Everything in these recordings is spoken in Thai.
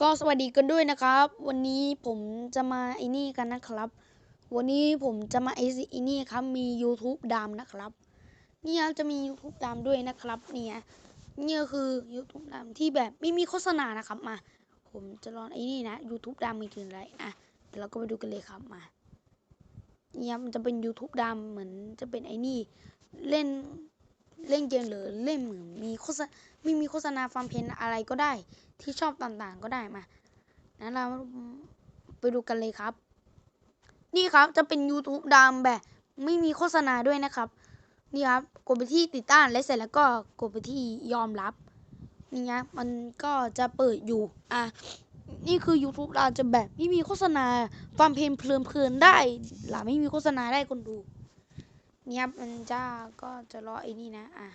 ก็สวัสดีกันด้วยนะครับ วันนี้ผมจะมาไอ้นี่กันนะครับ วันนี้ผมจะมาไอ้สิไอ้นี่ครับมี YouTube ดามนะครับเนี่ยจะมี YouTube ดามด้วยนะครับ เนี่ยเนี่ยคือ YouTube ดามที่แบบไม่มีโฆษณานะครับมา ผมจะลองไอ้นี่นะ YouTube ดามมีถึงอะไรอะเดี๋ยวเราก็ไปดูกันเลยครับมาเนี่ยมันจะเป็น YouTube ดามเหมือนจะเป็นไอ้นี่เล่น เล่นเกมหรือเล่นเหมือนมีโฆษณาไม่มีโฆษณาฟังเพลงอะไรก็ได้ ที่ชอบต่างๆก็ได้มานั้นเราไปดูกันเลยครับ นี่ครับจะเป็น YouTube ดำแบบ ไม่มีโฆษณาด้วยนะครับ นี่ครับกดไปที่ติดตั้งและเสร็จแล้วก็กดไปที่ยอมรับ นี่นะมันก็จะเปิดอยู่อะนี่คือ YouTube เราจะแบบไม่มีโฆษณาฟังเพลงเพลินๆได้หล่ะไม่มีโฆษณาได้คนดู นี่ยครับมันจะก็จะรอไอ้นี่นะอะ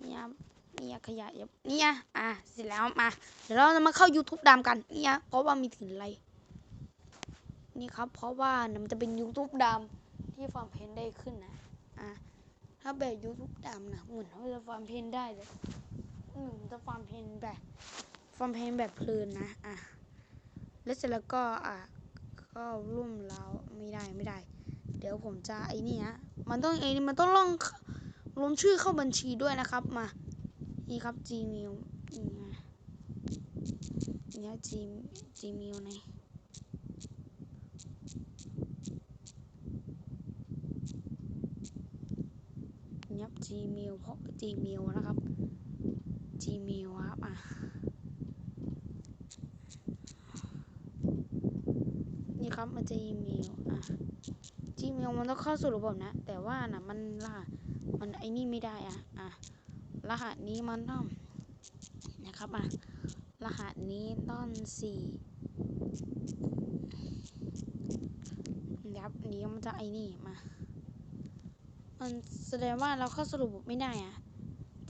เนี่ยครับเนี่ยขยะยับเนี่ยอะเสร็จแล้วมาเดี๋ยวเราจะมาเข้า YouTube ดามกันเนี่ยเพราะว่ามีถึงอะไร นี่ครับ เพราะว่ามันจะเป็น YouTube ดามที่ฟังเพลงได้ขึ้นนะอะถ้าแบบ YouTube ดามนะเหมือนเราจะฟังเพลงได้เลยหมือนจะฟังเพลงแบบฟังเพลงแบบเพลินนะอะแล้วเสร็จแล้วก็อะก็ร่วมเราไม่ได้ไม่ได้ เดี๋ยวผมจะไอ้นี่นะ มันต้องไอ้นี่มันต้องลองลงชื่อเข้าบัญชีด้วยนะครับมา นี่ครับ Gmail นี่นี่ครับ G Gmail ในนี่ครับ Gmail เพราะ Gmail นะครับ Gmail ครับอะนี่ครับมันจะ Gmail อะ Gmail มันต้องเข้าสู่ระบบนะ แต่ว่านะมันล่ะมันไอ้นี่ไม่ได้อะ อะ รหัสนี้มันต้องนะครับอะ รหัสนี้ต้องสี่ยับนี้มันจะไอ้นี่มา มันแสดงว่าเราเข้าสรุประบบไม่ได้อะ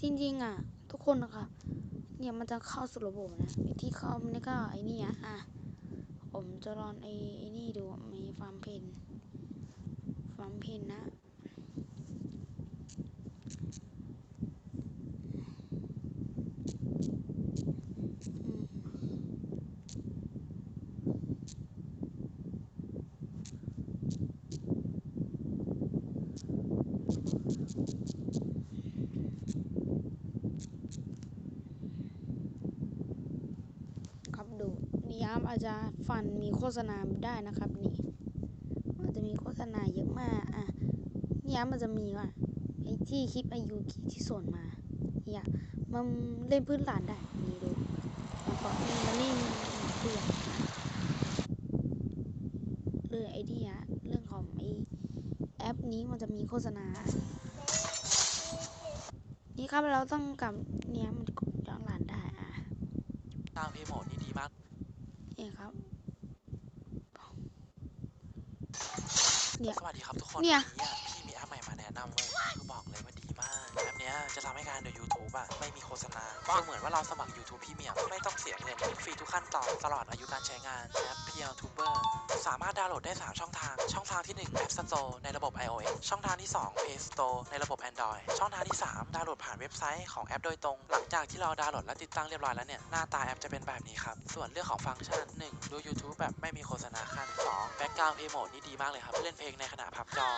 จริงๆอะ ทุกคนนะคะเนี่ยมันจะเข้าสรุประบบนะวิธีเข้ามันก็ไอ้นี่อะอะ ผมจะลองไอ้ไอ้นี่ดูมีฟาร์มเพนฟาร์มเพนนะครับดู ครับ อาจจะฟันมีโฆษณาได้นะครับ นี่มันจะมีโฆษณาเยอะมากอะนี่ครับมันจะมีว่าไอ้ที่คลิปอายุกิที่ส่งมาเนี่ยมันเล่นพื้นฐานได้นี่ดูแล้วก็นี่มันนี่เพื่อนเรื่องไอ้นี่ฮะเรื่องของไอ้แอปนี้มันจะมีโฆษณา นี่ครับเราต้องกับเนี่ยมันกดย้อนหลังได้อะตามเพย์โหมดนี่ดีมาก นี่ครับ เนี่ย สวัสดีครับทุกคนเนี่ย วันนี้อะพี่มีแอปใหม่มาแนะนำเว้ยคือบอกเลยว่าดีมากแอปเนี้ย จะทำให้การดู YouTube อะไม่มีโฆษณาก็เหมือนว่าเราสมัคร YouTube พรีเมียมไม่ต้องเสียเงินฟรีทุกขั้นตอนตลอดอายุการใช้งานแอป p e e r t u b e r สามารถดาวน์โหลดได้ 3 ช่องทาง ช่องทางที่ 1 App Store ในระบบ iOS ช่องทางที่ 2 Play Store ในระบบ Android ช่องทางที่ 3 ดาวน์โหลดผ่านเว็บไซต์ของแอปโดยตรง หลังจากที่เราดาวน์โหลดและติดตั้งเรียบร้อยแล้วเนี่ยหน้าตาแอปจะเป็นแบบนี้ครับ ส่วนเรื่องของฟังก์ชัน 1 ดู YouTube แบบไม่มีโฆษณาขั้น 2 Background Play Mode นี่ดีมากเลยครับเล่นเพลงในขณะพับจอ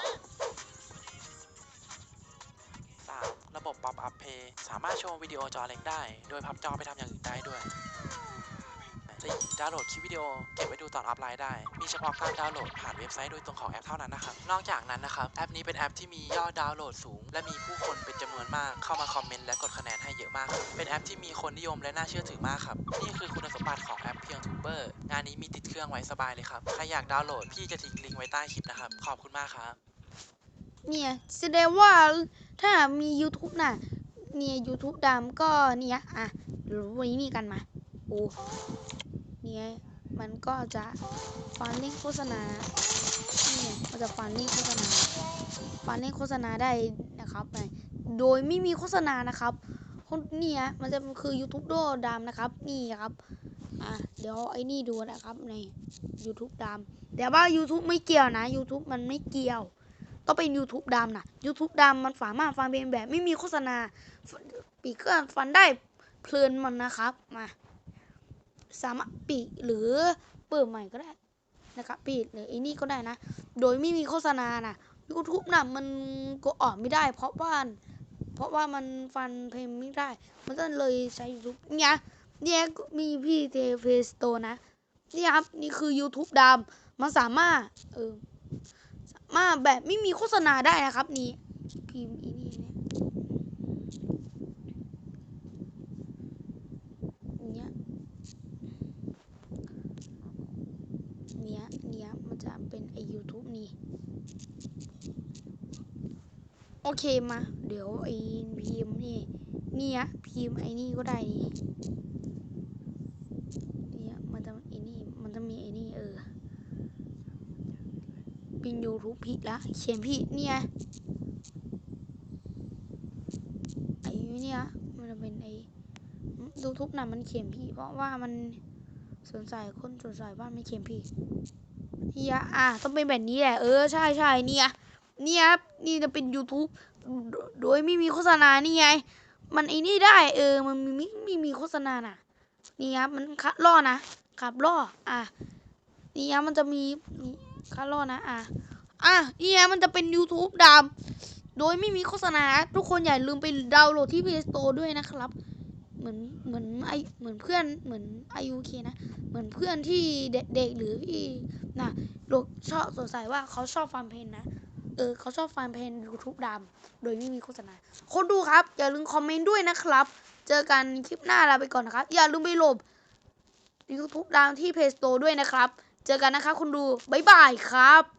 3. ระบบ Pop Up Play สามารถโชว์วิดีโอจอเล็กได้ โดยพับจอไปทำอย่างอื่นได้ด้วย 4. ดาวน์โหลดคลิปวิดีโอเก็บไว้ดูตอนอัพไลน์ได้ มีเฉพาะการดาวน์โหลดผ่านเว็บไซต์โดยตรงของแอปเท่านั้นนะครับ นอกจากนั้นนะครับ แอปนี้เป็นแอปที่มียอดดาวน์โหลดสูง และมีผู้คนเป็นจำนวนมากเข้ามาคอมเมนต์และกดคะแนนให้เยอะมาก เป็นแอปที่มีคนนิยมและน่าเชื่อถือมากครับ นี่คือคุณสมบัติของแอปเพียงทูเบอร์งานนี้มีติดเครื่องไว้สบายเลยครับ ใครอยากดาวน์โหลดพี่จะทิ้งลิงก์ไว้ใต้คลิปนะครับ ขอบคุณมากครับ เนี่ยแสดงว่า ถ้ามี YouTube น่ะเนี่ย YouTube ดำก็เนี่ยอะหรือวันนี้นี่กันมาโอ้เนี่ยมันก็จะฟันลิงโฆษณาเนี่ยมันจะฟันลิงโฆษณาฟันลิงโฆษณาได้นะครับโดยไม่มีโฆษณานะครับคนเนี่ยมันจะคือ YouTube โดดำนะครับ นี่ครับอะเดี๋ยวไอ้นี่ดูนะครับใน YouTube ดำแต่ว่า YouTube ไม่เกี่ยวนะ YouTube มันไม่เกี่ยว ต้องเป็น YouTube ดำนะ YouTube ดำมันสามารถฟังเพลงแบบไม่มีโฆษณา ปีเกอร์ฟันได้เพลินมันนะครับ มา สามารถปิดหรือเปิดใหม่ก็ได้นะครับปิดหรือไอ้นี่ก็ได้นะ โดยไม่มีโฆษณานะ YouTube น่ะมันก็ออกไม่ได้ เพราะว่าเพราะว่ามันฟันเพลงไม่ได้ มันก็เลยใช้ YouTube เนี่ยเนี่ยก็มีพี่เทเฟสโตนะนี่ครับ นี่คือ YouTube ดำมันสามารถเออ มาแบบไม่มีโฆษณาได้นะครับ นี่พิมพ์อีนี่เนี่ยเนี่ยเนี่ยเนี่ยมันจะเป็นไอ YouTube นี่ โอเคมา เดี๋ยวไอพิมพ์นี่ เนี่ยพิมพ์ไอ้นี่ก็ได้นี่เนี่ยมันจะไอ้นี่ มันจะมีไอ้นี่เออเป็น YouTube ผิดละเขียนผิดเนี่ยไอ้เนี่ยมันจะเป็นไอ้ YouTube น่ะมันเขียนผิดเพราะว่ามันสนใจคนสนใจว่านไม่เขียนผิดเฮียอะต้องเป็นแบบนี้แหละเออใช่ใช่เนี่ยเนี่ยนี่จะเป็น YouTube โดยไม่มีโฆษณานี่ไง มันไอ้นี่ได้ เออ มันมีไม่ไม่มีโฆษณาน่ะ นี่ครับ มันคัดล่อนะขับล่อ อะ นี่ครับมันจะมี นี่คัดล่อนะอะอะนี่ครับมันจะเป็น YouTube ดำโดยไม่มีโฆษณา ทุกคนอย่าลืมไปดาวน์โหลดที่ Play Store ด้วยนะครับ เหมือนเหมือนไอเหมือนเพื่อนเหมือนไอยูเคนะ เหมือนเพื่อนที่เด็กๆหรือที่นะโลกชอบสงสัยว่าเขาชอบฟังเพลงนะเออเขาชอบฟังเพลง YouTube ดำโดยไม่มีโฆษณาคนดูครับ อย่าลืมคอมเมนต์ด้วยนะครับ เจอกันคลิปหน้าลาไปก่อนนะครับ อย่าลืมไปโหลด YouTube ดาวที่ Play Store ด้วยนะครับ เจอกันนะครับคนดูบ๊ายบายครับ